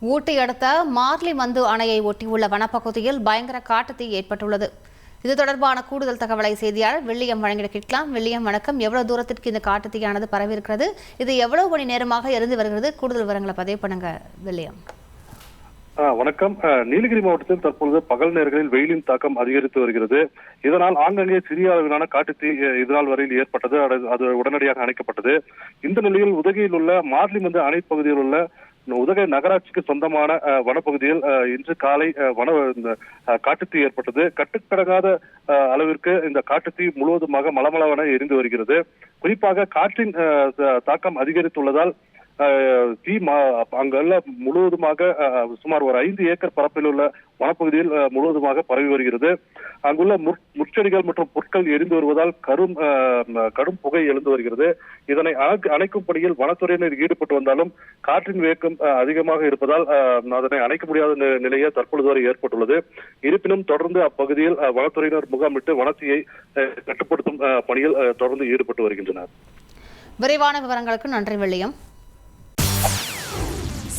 ஊட்டி அடுத்த மார்லி மந்து அணையை ஒட்டியுள்ள வனப்பகுதியில் பயங்கர காட்டுத்தீ ஏற்பட்டுள்ளது. இது தொடர்பான கூடுதல் தகவலை செய்தியாளர் வில்லியம் வழங்கிட கேட்கலாம். வில்லியம் வணக்கம். எவ்வளவு தூரத்திற்கு இந்த காட்டுத்தீயானது பரவிருக்கிறது இது எவ்வளவு மணி நேரமாக இருந்து வருகிறது? கூடுதல் விவரங்களை பதிவு பண்ணுங்க வில்லியம். வணக்கம். நீலகிரி மாவட்டத்தில் தற்பொழுது பகல் நேரங்களில் வெயிலின் தாக்கம் அதிகரித்து வருகிறது. இதனால் ஆங்காங்கே சிறிய அளவிலான காட்டுத்தீ அ, வரையில் ஏற்பட்டது. அது- அது உடனடியாக அணைக்கப்பட்டது. இந்த நிலையில் உதகையில் உள்ள மார்லிமந்து அணை பகுதியில் உள்ள உதகை நகராட்சிக்கு சொந்தமான வனப்பகுதியில் இன்று காலை வன காட்டுத்தீ ஏற்பட்டது. கட்டுக்கடங்காத அளவிற்கு இந்த காட்டுத்தீ முழுவதுமாக மலமளவென எரிந்து வருகிறது. குறிப்பாக காற்றின் த- தாக்கம் அதிகரித்துள்ளதால் தீ அங்கெல்லாம் முழுவதுமாக சுமார் ஒரு ஐந்து ஏக்கர் பரப்பில் உள்ள வனப்பகுதியில் முழுவதுமாக பரவி வருகிறது. அங்குள்ள முற்- மற்றும் புற்கள் எரிந்து வருவதால் கரும் கடும் புகை எழுந்து வருகிறது. இதனை அணைக்கும் பணியில் வனத்துறையினர் ஈடுபட்டு வந்தாலும் காற்றின் வேக்கம் அஹ், அதிகமாக இருப்பதால் அஹ், அதனை அணைக்க முடியாத நிலையை நிலையே தற்பொழுது வரை ஏற்பட்டுள்ளது. இருப்பினும் தொடர்ந்து அப்பகுதியில் வனத்துறையினர் முகாமிட்டு வனத்தீயை அஹ், கட்டுப்படுத்தும் பணியில் அஹ், தொடர்ந்து ஈடுபட்டு வருகின்றனர். விரைவான விவரங்களுக்கு நன்றி வில்லியம்